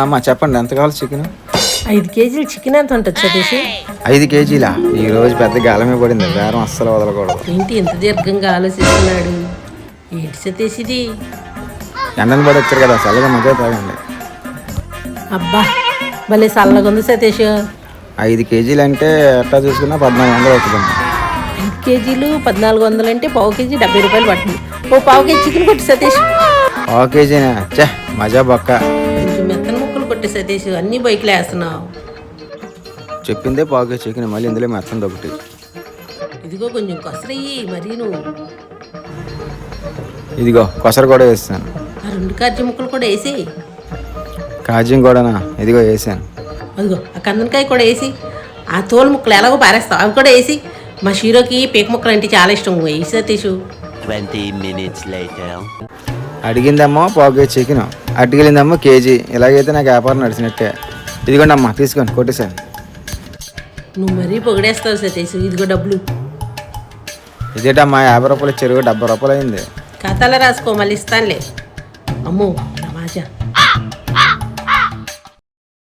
అమ్మా చెప్పండి ఎంత కావాలి చికెన్? ఐదు కేజీలు చికెన్ ఎంత ఉంటుంది సతీష్? ఐదు కేజీలా? ఈ రోజు పెద్ద గాలమే పడింది బేరం అస్సలు వదలకూడదు. ఏంటి ఇంత దీర్ఘంగా ఆలోచిస్తున్నాడు? ఏంటి సతీష్ ఇది? ఎండని పడి వచ్చారు కదా చల్లగా మధ్య తాగండి. అబ్బా భలే చల్లగా ఉంది సతీష్. ఐదు కేజీలు అంటే ఎట్లా చూసుకున్నా పద్నాలుగు వందలు అవుతుందమ్మా ఐదు కేజీలు పద్నాలుగు వందలు అంటే పావు కేజీ డెబ్బై రూపాయలు పడుతుంది. ఓ పావు కేజీ చికెన్ కొట్టి సతీష్. ఒక కేజీనా? చే మజా బొక్క. కొట్టి సతీష్ అన్ని బైక్లు వేస్తున్నావు. చెప్పిందే కేజీ చికెన్ మళ్ళీ ఇందులో మెత్తం ఒకటి ఇదిగో కొంచెం కొసరయ్యి మరీ నువ్వు. ఇదిగో కొసర కూడా వేస్తాను. ఆ రెండు కార్జీ ముక్కలు కూడా వేసి. కాజ్యం కూడానా? ఇదిగో వేసాను. అదిగో ఆ కందనకాయ కూడా వేసి ఆ తోలు ముక్కలు ఎలాగో పారేస్తావు అవి కూడా వేసి. మా షీరోకి పీక ముక్కలు అంటే చాలా ఇష్టం వేసి సతీష్. 20 minutes later. అడిగిందేమో పావు కేజీ చికెన్ అటుకెళ్ళిందేమో కేజీ. ఇలాగైతే నాకు వ్యాపారం నడిచినట్టే. ఇదిగోండి అమ్మా తీసుకోండి కొట్టేసాను నువ్వు మరీ పొగిడేస్తావు సతీష్ ఇదిగో డబ్బులు. ఇదేటమ్మా యాభై రూపాయలు చెరువు డెబ్బై రూపాయలు అయింది. ఖాతాలో రాసుకో మళ్ళీ ఇస్తానులే. అమ్మో నమాజా